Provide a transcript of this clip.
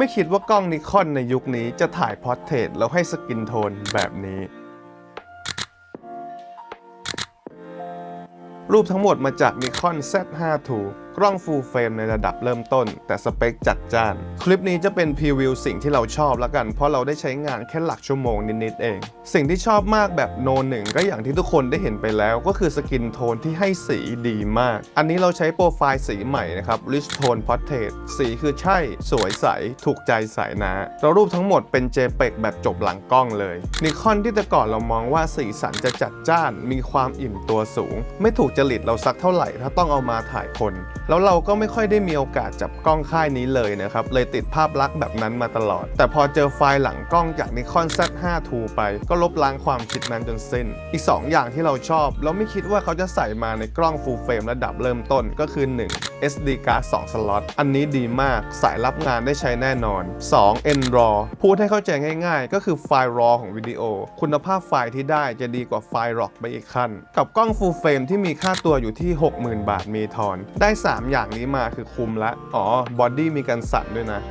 ไม่คิดว่ากล้องนิคอนในยุคนี้จะถ่ายพอร์เทรตแล้วให้สกินโทนแบบนี้ รูปทั้งหมดมาจาก Nikon Z5 II กล้อง full frame ในระดับเริ่มต้น แต่สเปคจัดจ้าน คลิปนี้จะเป็นพรีวิวสิ่งที่เราชอบแล้วกัน เพราะเราได้ใช้งานแค่หลักชั่วโมงนิดๆเอง สิ่งที่ชอบมากแบบโนหนึ่งก็อย่างที่ทุกคนได้เห็นไปแล้ว ก็คือสกินโทนที่ให้สีดีมาก อันนี้เราใช้โปรไฟล์สีใหม่นะครับ Rich Tone Portrait สีคือใช่ สวยใส ถูกใจสายนะแล้วรูปทั้งหมดเป็น JPEG แบบจบหลังกล้องเลยนิคอนที่แต่ก่อนเรามองว่าสีสันจะจัดจ้าน มีความอิ่มตัวสูง ไม่ถูกจริตเราสักเท่าไหร่ถ้าต้องเอามาถ่ายคนแล้วเราก็ไม่ค่อยได้มีโอกาสจับกล้องค่ายนี้เลยนะครับ เลยติดภาพลักษณ์แบบนั้นมาตลอด แต่พอเจอไฟล์หลังกล้องจาก Nikon Z5 II ไป ก็ลบล้างความคิดนั้นจนสิ้น อีก 2 อย่างที่เราชอบแล้วไม่คิดว่าเขาจะใส่มาในกล้อง full frame ระดับเริ่มต้นก็คือ 1 SD card 2 สล็อต อันนี้ดีมาก สายรับงานได้ใช้แน่นอน 2 NRAW พูดให้เข้าใจง่าย ๆ ก็คือไฟล์ RAW ของวิดีโอ คุณภาพไฟล์ที่ได้จะดีกว่าไฟล์ RAW ไปอีกขั้น กับกล้อง full frame ที่มีค่าตัวอยู่ที่ 60,000 บาทมีทอน ได้ 3อย่างนี้มาคือคุมละ อ๋อบอดี้มีการสั่นด้วยนะ